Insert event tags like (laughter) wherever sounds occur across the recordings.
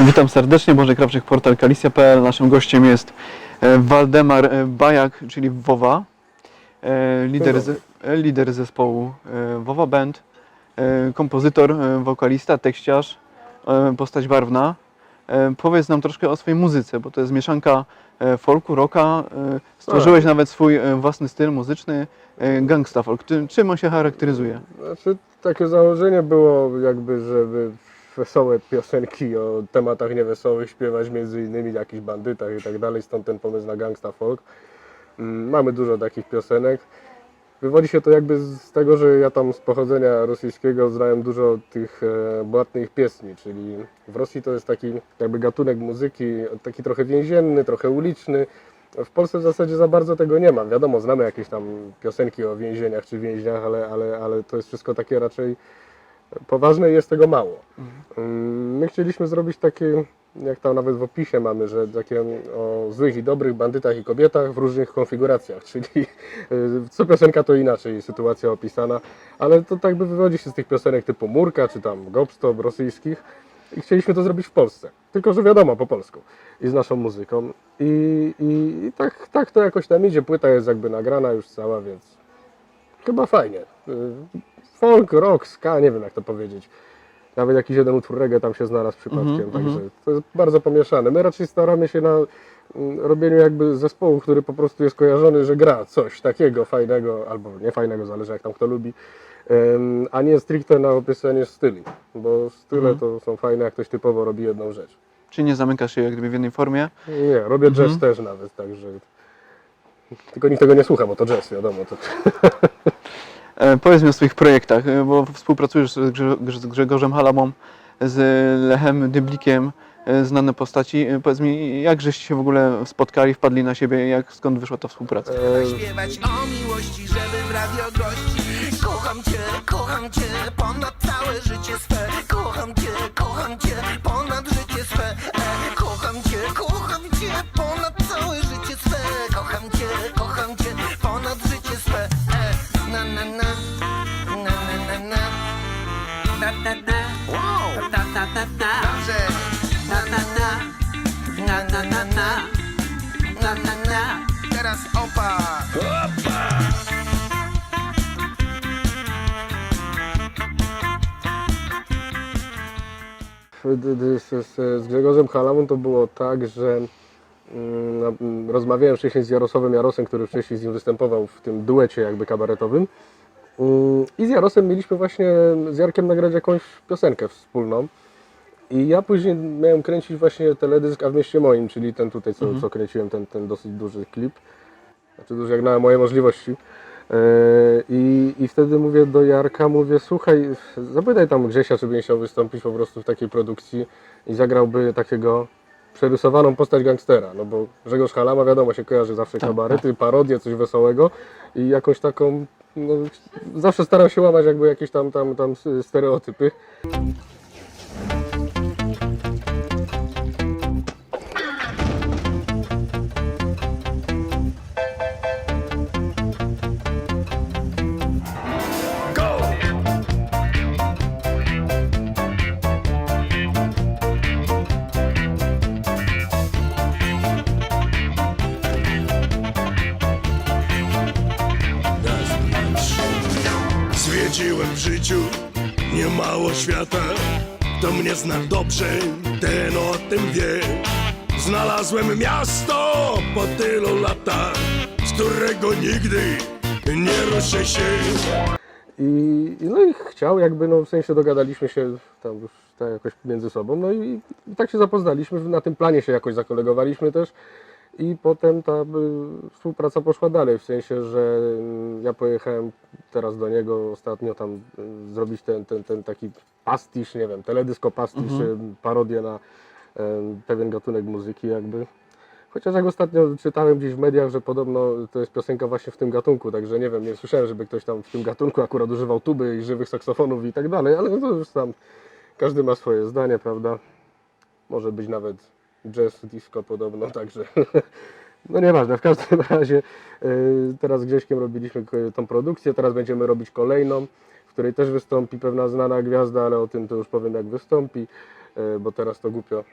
Witam serdecznie, Boże Krawczyk, portal kalicja.pl. Naszym gościem jest e, Waldemar e, Bajak, czyli Wowa, e, lider, lider zespołu Wowa Band, kompozytor, wokalista, tekściarz, postać barwna. Powiedz nam troszkę o swojej muzyce, bo to jest mieszanka folku, rocka. Stworzyłeś nawet swój własny styl muzyczny, gangsta folk. Czym- Czym on się charakteryzuje? Znaczy, takie założenie było jakby, żeby wesołe piosenki o tematach niewesołych śpiewać między innymi jakichś bandytach i tak dalej, stąd ten pomysł na gangsta folk. Mm, Mamy dużo takich piosenek. Wywodzi się to jakby z tego, że ja tam z pochodzenia rosyjskiego znałem dużo tych e, błatnych piesni, czyli w Rosji to jest taki jakby gatunek muzyki, taki trochę więzienny, trochę uliczny. W Polsce w zasadzie za bardzo tego nie ma. Wiadomo, znamy jakieś tam piosenki o więzieniach czy więźniach, ale, ale, ale to jest wszystko takie raczej poważne i jest tego mało. Mm, My chcieliśmy zrobić takie, jak tam nawet w opisie mamy, że takie o złych i dobrych bandytach i kobietach w różnych konfiguracjach, (laughs) czyli y, co piosenka to inaczej sytuacja opisana, ale to tak by wywodzi się z tych piosenek typu Murka czy tam Gobstop rosyjskich i chcieliśmy to zrobić w Polsce, tylko że wiadomo po polsku i z naszą muzyką i, i, i tak, tak to jakoś tam idzie, płyta jest jakby nagrana już cała, więc chyba fajnie. Folk, rock, ska, nie wiem jak to powiedzieć. Nawet jakiś jeden utwór reggae tam się znalazł przypadkiem, Mhm, także mhm. to jest bardzo pomieszane. My raczej staramy się na mm, robieniu jakby zespołu, który po prostu jest kojarzony, że gra coś takiego fajnego, albo nie fajnego, zależy jak tam kto lubi, a nie stricte na opisanie styli, bo style Mhm. to są fajne, jak ktoś typowo robi jedną rzecz. Czy nie zamykasz się jak gdyby w jednej formie? Nie, robię jazz Mhm. też nawet, także... Tylko nikt tego nie słucha, bo to jazz, wiadomo. To... (laughs) E, Powiedz mi o swoich projektach, e, bo współpracujesz z Grze- z Grzegorzem Halamą, z Lechem Dyblikiem, e, znane postaci. Powiedz mi, jak żeście się w ogóle spotkali, wpadli na siebie, jak, skąd wyszła ta współpraca? Śpiewać o miłości, żeby w radio gości Kocham cię, kocham cię ponad całe życie swe da Dobrze, na na na, na na na na. Na na na, teraz opa. D- z, z, z Grzegorzem Halamą to było tak, że mm, mm, rozmawiałem wcześniej z Jarosławem Jarosem, który wcześniej z nim występował w tym duecie jakby kabaretowym. Mm, I z Jarosem mieliśmy właśnie z Jarkiem nagrać jakąś piosenkę wspólną. I ja później miałem kręcić właśnie teledysk A w mieście moim, czyli ten tutaj, co, co kręciłem, ten, ten dosyć duży klip. Znaczy duży jak na moje możliwości. E, I, I wtedy mówię do Jarka, mówię, słuchaj, zapytaj tam Grzesia, czy by nie chciał wystąpić po prostu w takiej produkcji i zagrałby takiego przerysowaną postać gangstera, no bo Grzegorz Halama wiadomo się kojarzy zawsze kabarety, parodie, coś wesołego i jakąś taką, no, zawsze starał się łamać jakby jakieś tam, tam, tam stereotypy. Świata. Kto mnie zna dobrze, ten o tym wie. Znalazłem miasto po tylu latach Z którego nigdy nie ruszę się. I no i chciał jakby, no w sensie dogadaliśmy się tam już tak jakoś między sobą, no i, i tak się zapoznaliśmy, na tym planie się jakoś zakolegowaliśmy też i potem ta współpraca poszła dalej, w sensie, że y, ja pojechałem teraz do niego ostatnio tam y, zrobić ten, ten, ten taki pastisz, nie wiem, teledysko pastisz, y, parodię na y, pewien gatunek muzyki jakby. Chociaż jak ostatnio czytałem gdzieś w mediach, że podobno to jest piosenka właśnie w tym gatunku, także nie wiem, nie słyszałem, żeby ktoś tam w tym gatunku akurat używał tuby i żywych saksofonów i tak dalej, ale to już tam każdy ma swoje zdanie, prawda? Może być nawet jazz, disco podobno, (laughs) także (laughs) no nieważne, w każdym razie y, teraz z Grześkiem robiliśmy tą produkcję, teraz będziemy robić kolejną. W której też wystąpi pewna znana gwiazda, ale o tym to już powiem jak wystąpi, e, bo teraz to głupio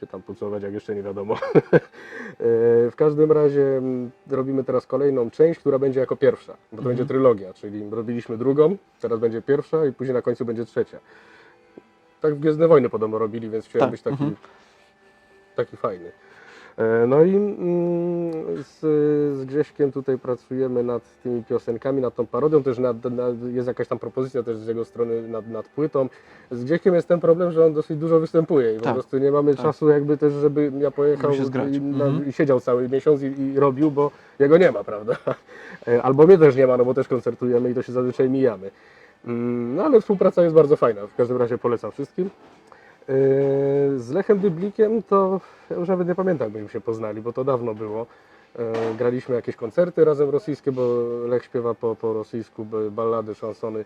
się tam pucować, jak jeszcze nie wiadomo. (laughs) E, w każdym razie robimy teraz kolejną część, która będzie jako pierwsza, bo to będzie trylogia, czyli robiliśmy drugą, teraz będzie pierwsza i później na końcu będzie trzecia. Tak w Gwiezdne Wojny podobno robili, więc chciałem Tak, być taki, mhm. Taki fajny. E, No i mm, z, z Grześkiem tutaj pracujemy nad tymi piosenkami, nad tą parodią, też nad, nad, jest jakaś tam propozycja też z jego strony nad, nad płytą. Z Grześkiem jest ten problem, że on dosyć dużo występuje i po Tak, prostu nie mamy tak. czasu jakby też, żeby ja pojechał Żeby i, na, Mhm. i siedział cały miesiąc i, i robił, bo jego nie ma, prawda? E, Albo mnie też nie ma, no bo też koncertujemy i to się zazwyczaj mijamy. Mm, No ale współpraca jest bardzo fajna, w każdym razie polecam wszystkim. Yy, Z Lechem Dyblikiem to ja już nawet nie pamiętam, jak byśmy się poznali, bo to dawno było. Yy, Graliśmy jakieś koncerty razem rosyjskie, bo Lech śpiewa po, po rosyjsku ballady, szansony Yy,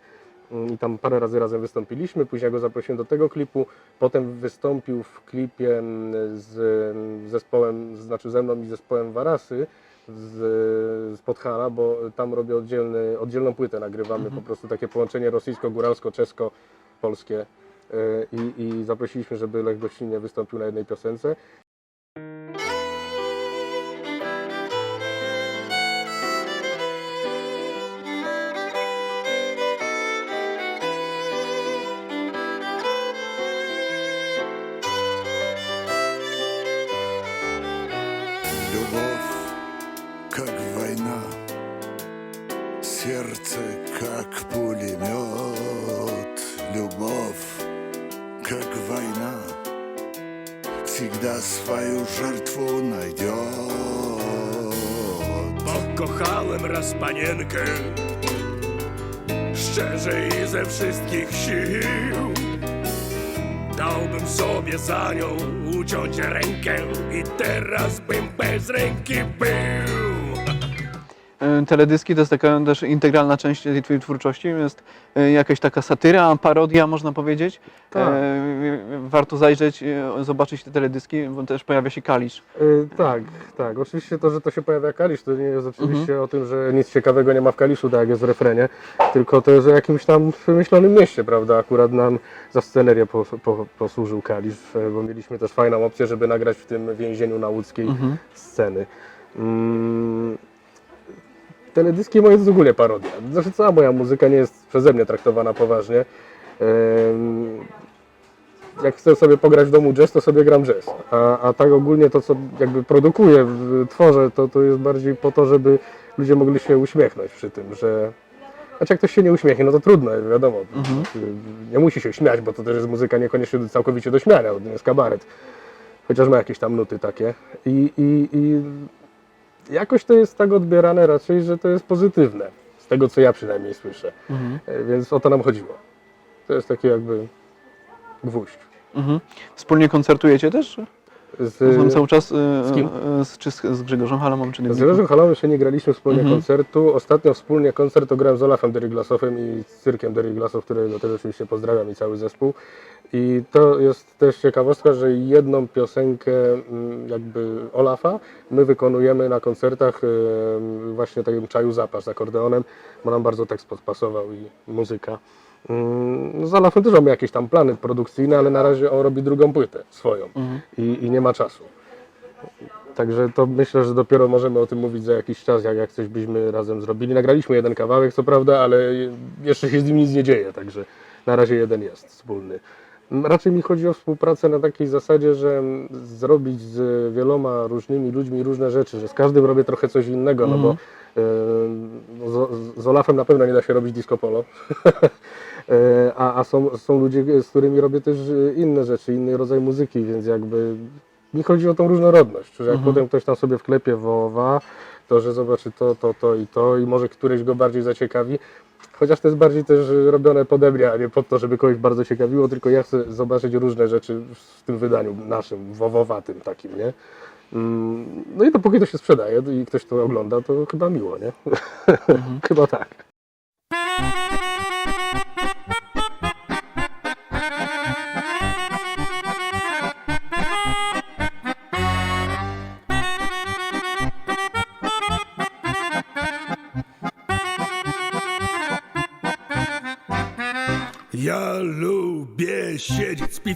i tam parę razy razem wystąpiliśmy. Później go zaprosiłem do tego klipu. Potem wystąpił w klipie mm, z mm, zespołem, znaczy ze mną i zespołem Warasy z, z Podhala, bo tam robię oddzielny, oddzielną płytę, nagrywamy po prostu takie połączenie rosyjsko-góralsko-czesko-polskie i, i zaprosiliśmy, żeby Lech gościnnie wystąpił na jednej piosence. всегда свою жертву найдет. Pokochałem raz panienkę Szczerze i ze wszystkich sił Dałbym sobie za nią uciąć rękę I teraz bym bez ręki był E, Teledyski to jest taka też integralna część tej twojej twórczości, jest e, jakaś taka satyra, parodia można powiedzieć. Tak. E, Warto zajrzeć, e, zobaczyć te teledyski, bo też pojawia się Kalisz. Tak, tak. Oczywiście to, że to się pojawia Kalisz, to nie jest oczywiście o tym, że nic ciekawego nie ma w Kaliszu, tak jak jest w refrenie, tylko to jest o jakimś tam wymyślonym mieście, prawda? Akurat nam za scenerię po, po, posłużył Kalisz, bo mieliśmy też fajną opcję, żeby nagrać w tym więzieniu na łódzkiej sceny. Mm, teledyski moje to ogólnie parodia. Znaczy cała moja muzyka nie jest przeze mnie traktowana poważnie. Jak chcę sobie pograć w domu jazz, to sobie gram jazz. A, a tak ogólnie to, co jakby produkuję, w- tworzę, to, to jest bardziej po to, żeby ludzie mogli się uśmiechnąć przy tym, że... Znaczy jak ktoś się nie uśmiechnie, no to trudno, wiadomo. Nie musi się śmiać, bo to też jest muzyka niekoniecznie całkowicie do śmiania, to nie jest kabaret. Chociaż ma jakieś tam nuty takie. I, i, i jakoś to jest tak odbierane raczej, że to jest pozytywne. Z tego, co ja przynajmniej słyszę. E, Więc o to nam chodziło. To jest taki jakby gwóźdź. Mhm. Wspólnie koncertujecie też? Z, Znam cały czas e, z kim? e, z, czy z, z Grzegorzem Halamą, czy z Dybnikiem? Grzegorem Halą jeszcze nie graliśmy wspólnie Mhm. koncertu. Ostatnio wspólnie koncert to grałem z Olafem Derryglasowem i z Cyrkiem Derryglasow, którego też oczywiście pozdrawiam i cały zespół. I to jest też ciekawostka, że jedną piosenkę mm, jakby Olafa my wykonujemy na koncertach em, właśnie takim czaju zapas z akordeonem, bo nam bardzo tekst podpasował i muzyka. Mm, Z Olafem też mamy jakieś tam plany produkcyjne, ale na razie on robi drugą płytę swoją i, i nie ma czasu. Także to myślę, że dopiero możemy o tym mówić za jakiś czas, jak, jak coś byśmy razem zrobili. Nagraliśmy jeden kawałek, co prawda, ale jeszcze się z nim nic nie dzieje, także na razie jeden jest wspólny. Raczej mi chodzi o współpracę na takiej zasadzie, że mm, zrobić z wieloma różnymi ludźmi różne rzeczy, że z każdym robię trochę coś innego, no bo e, no z, z Olafem na pewno nie da się robić disco polo. (laughs) E, A, a są, są ludzie, z którymi robię też inne rzeczy, inny rodzaj muzyki, więc jakby mi chodzi o tą różnorodność, że jak potem ktoś tam sobie wklepie wołowa, to że zobaczy to, to, to i to i może któryś go bardziej zaciekawi, chociaż to jest bardziej też robione pode mnie, a nie po to, żeby kogoś bardzo ciekawiło, tylko ja chcę zobaczyć różne rzeczy w tym wydaniu naszym, wowowatym takim, nie? Mm, No i dopóki to się sprzedaje i ktoś to ogląda, to chyba miło, nie? (laughs) chyba tak.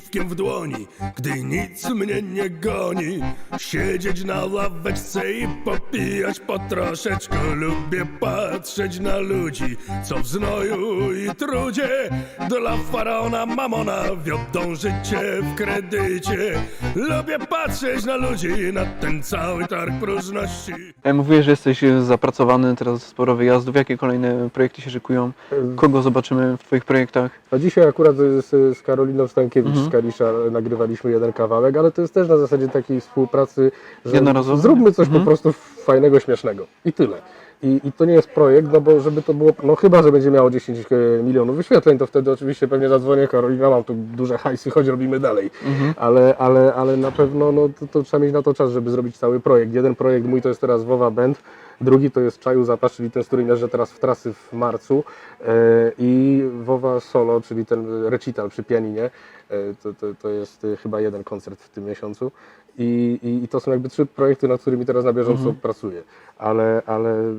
Piwkiem w dłoni, gdy nic mnie nie goni. Siedzieć na ławeczce i popijać po troszeczkę. Lubię patrzeć na ludzi, co w znoju i trudzie dla faraona mamona wiodą życie w kredycie. Lubię patrzeć na ludzi, na ten cały targ próżności. E, Mówiłeś, że jesteś zapracowany, teraz sporo wyjazdów. Jakie kolejne projekty się szykują? Kogo zobaczymy w Twoich projektach? A dzisiaj akurat z, z Karoliną Stankiewicz Mhm. Z Kalisza nagrywaliśmy jeden kawałek, ale to jest też na zasadzie takiej współpracy, że zróbmy coś Mhm. po prostu fajnego, śmiesznego i tyle. I, I to nie jest projekt, no bo żeby to było, no chyba, że będzie miało 10 e, milionów wyświetleń, to wtedy oczywiście pewnie zadzwonię, Karolina, mam tu duże hajsy, chodź, robimy dalej. Mhm. Ale, ale, ale na pewno no, to, to trzeba mieć na to czas, żeby zrobić cały projekt. Jeden projekt mój to jest teraz Wowa Band, drugi to jest Czaju Zapas, czyli ten, z którym jeżdżę teraz w trasy w marcu e, i Wowa Solo, czyli ten recital przy pianinie. E, to, to, to jest chyba jeden koncert w tym miesiącu. I, i, I to są jakby trzy projekty, nad którymi teraz na bieżąco pracuję. Ale, ale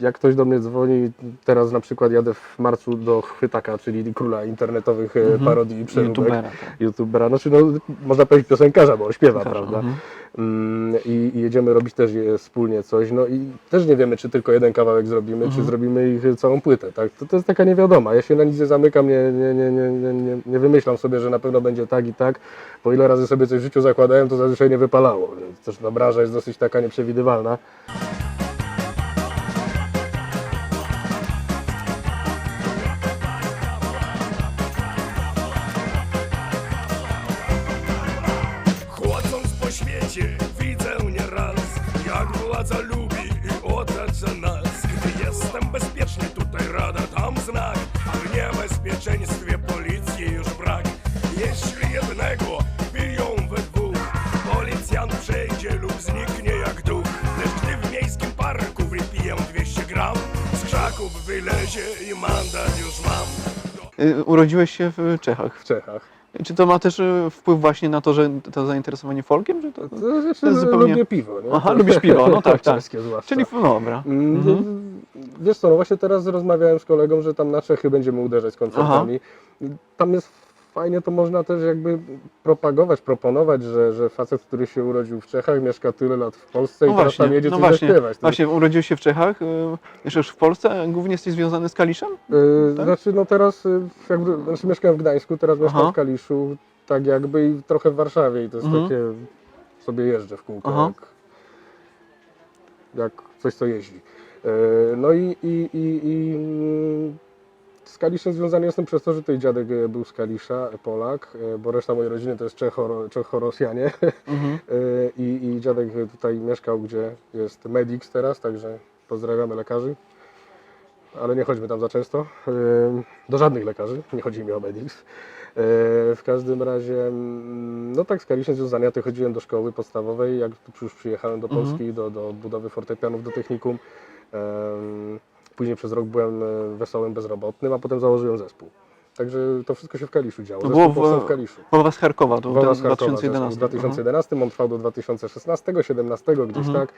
jak ktoś do mnie dzwoni, teraz na przykład jadę w marcu do Chwytaka, czyli króla internetowych e, parodii i przeróbek YouTubera. tak. youtubera, znaczy no, można powiedzieć piosenkarza, bo on śpiewa, Piosenkarza, prawda? mhm. Mm, i, I jedziemy robić też wspólnie coś, no i też nie wiemy, czy tylko jeden kawałek zrobimy, Mhm. czy zrobimy ich całą płytę, tak? To, to jest taka niewiadoma, ja się na nic nie zamykam, nie, nie, nie, nie, nie, nie, nie wymyślam sobie, że na pewno będzie tak i tak, bo ile razy sobie coś w życiu zakładałem, to zazwyczaj nie wypalało, więc też ta branża jest dosyć taka nieprzewidywalna. Krzaków wylezie i mandat już mam Y, Urodziłeś się w Czechach. w Czechach. Czy to ma też y, wpływ właśnie na to, że to zainteresowanie folkiem? Czy to... To znaczy, To jest że zupełnie- lubię piwo, nie? Aha, lubisz piwo, no (laughs) tak, tak. Czeskie zwłaszcza. Czyli no dobra. Mm, Mhm. Wiesz co, no właśnie teraz rozmawiałem z kolegą, że tam na Czechy będziemy uderzać z koncertami. Tam jest fajnie, to można też jakby propagować, proponować, że, że facet, który się urodził w Czechach, mieszka tyle lat w Polsce i No teraz tam właśnie, jedzie no coś właśnie, zaśpiewać. To właśnie urodziłeś się w Czechach, y, mieszkasz w Polsce, głównie jesteś związany z Kaliszem? Yy, tak? Znaczy, no teraz y, jakby, znaczy mieszkałem w Gdańsku, teraz mieszkam Aha. w Kaliszu, tak jakby i trochę w Warszawie i to jest Mhm. takie, sobie jeżdżę w kółko, Aha. jak, jak coś, co jeździ. Yy, No i, i, i, i z Kaliszem związany jestem przez to, że tutaj dziadek e, był z Kalisza, Polak, e, bo reszta mojej rodziny to jest Czechoro, Czechorosjanie Mhm. (laughs) E, i, i dziadek tutaj mieszkał, gdzie jest Medix teraz, także pozdrawiamy lekarzy. Ale nie chodźmy tam za często. E, Do żadnych lekarzy, nie chodzi mi o Medix. E, W każdym razie, mm, no tak z Kaliszem związany, ja chodziłem do szkoły podstawowej, jak już przyjechałem do Mhm. Polski, do, do budowy fortepianów, do technikum. Później przez rok byłem e, wesołym bezrobotnym, a potem założyłem zespół. Także to wszystko się w Kaliszu działo. To było w- w Kaliszu. Woła z Charkowa, to Wola Charkowa, 2011. W 2011 on trwał do 2016, 17 gdzieś Mhm. tak.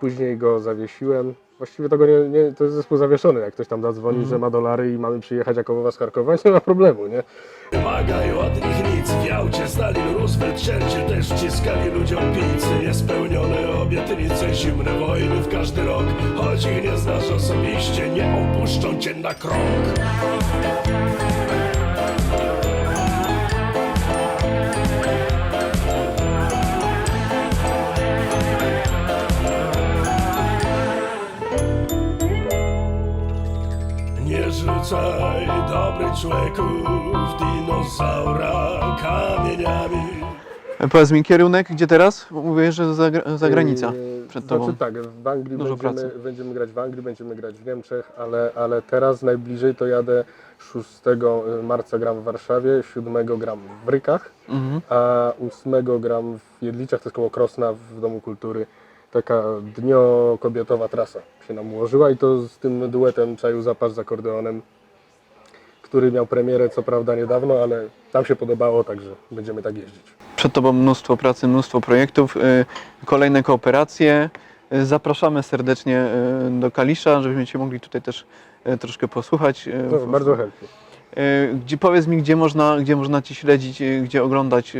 Później go zawiesiłem. Właściwie to, go nie, nie, to jest zespół zawieszony, jak ktoś tam zadzwoni, Mhm. że ma dolary i mamy przyjechać jako Wowa z Charkowa, nie ma problemu, nie? Wymagają od nich nic W Jałcie Stalin, Roosevelt, Churchill Też wciskali ludziom pizzy Niespełnione obietnice Zimne wojny w każdy rok Choć ich nie znasz osobiście Nie opuszczą cię na krok dobry człowieku w dinozaura kamieniami Powiedz mi kierunek, gdzie teraz? Bo Mówiłeś, że zagra- zagranica Yy, przed znaczy tobą. tak, w Anglii Dużo będziemy, pracy. będziemy grać w Anglii, będziemy grać w Niemczech, ale, ale teraz najbliżej to jadę 6 marca gram w Warszawie, 7 gram w Rykach, Mhm. a 8 gram w Jedliczach, to jest koło Krosna w Domu Kultury. Taka dnio-kobietowa trasa się nam ułożyła i to z tym duetem Czaju Zapas z akordeonem, który miał premierę co prawda niedawno, ale tam się podobało, także będziemy tak jeździć. Przed tobą mnóstwo pracy, mnóstwo projektów, y, kolejne kooperacje. Y, Zapraszamy serdecznie y, do Kalisza, żebyśmy Cię mogli tutaj też y, troszkę posłuchać. y, No, bardzo chętnie. Gdzie, powiedz mi, gdzie można, gdzie można Cię śledzić, gdzie oglądać.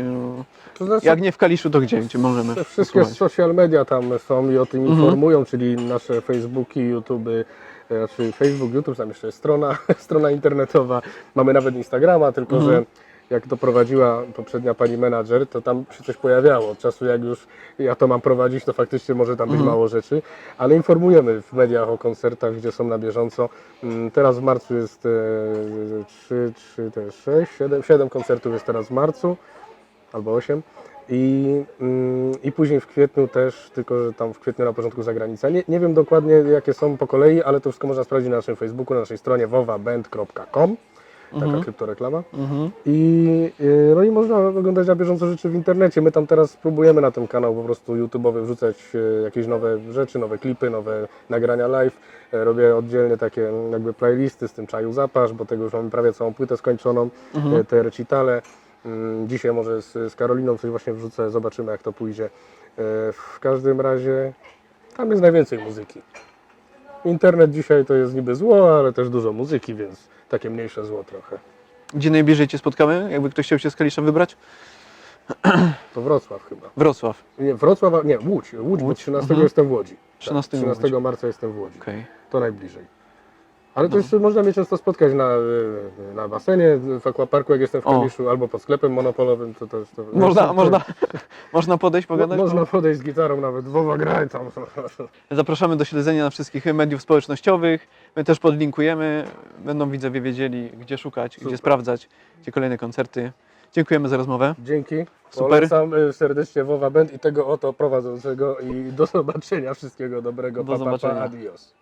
To znaczy, Jak nie w Kaliszu, to gdzie? Gdzie możemy wszystkie posłuchać? social media tam są i o tym Mhm. informują, czyli nasze Facebooki, YouTube, znaczy Facebook, YouTube, tam jeszcze jest strona, (laughs) strona internetowa. Mamy nawet Instagrama, tylko Mhm. że jak to prowadziła poprzednia pani menadżer, to tam się coś pojawiało. Od czasu jak już ja to mam prowadzić, to faktycznie może tam być Mhm. mało rzeczy, ale informujemy w mediach o koncertach, gdzie są na bieżąco. Mm, Teraz w marcu jest e, 3, 3, 6, 7, 7 koncertów jest teraz w marcu albo 8. I, mm, I później w kwietniu też, tylko że tam w kwietniu na początku zagranica. Nie, nie wiem dokładnie jakie są po kolei, ale to wszystko można sprawdzić na naszym Facebooku, na naszej stronie wowaband.com. Taka kryptoreklama. Mhm. I, y, no i można oglądać na bieżąco rzeczy w internecie. My tam teraz próbujemy na ten kanał po prostu YouTube'owy wrzucać y, jakieś nowe rzeczy, nowe klipy, nowe nagrania live. E, Robię oddzielnie takie mm, jakby playlisty z tym czaju zapasz, bo tego już mamy prawie całą płytę skończoną, e, te recitale. Mm, Dzisiaj może z, z Karoliną coś właśnie wrzucę, zobaczymy jak to pójdzie. E, W każdym razie tam jest najwięcej muzyki. Internet dzisiaj to jest niby zło, ale też dużo muzyki, więc takie mniejsze zło trochę. Gdzie najbliżej Cię spotkamy? Jakby ktoś chciał Cię z Kalisza wybrać? To Wrocław chyba. Wrocław. Nie, Wrocław, nie, Łódź. Łódź, bo Łódź, 13 mhm. jestem w Łodzi. 13 tak, 13 marca jestem w Łodzi. Okej. To najbliżej. Ale to jeszcze można mnie często spotkać na, y, na basenie w aquaparku, jak jestem w O. Kaliszu, albo pod sklepem monopolowym. To, to, to, Można, to, (laughs) można, (laughs) można podejść, pogadać? można podejść z gitarą nawet, Wowa graj tam. Zapraszamy do śledzenia na wszystkich mediów społecznościowych. My też podlinkujemy. Będą widzowie wiedzieli, gdzie szukać, gdzie Super. sprawdzać, gdzie kolejne koncerty. Dziękujemy za rozmowę. Dzięki. Super. Polecam y, serdecznie Wowa Band i tego oto prowadzącego i do zobaczenia. Wszystkiego dobrego. Do pa, pa, pa, zobaczenia. adios.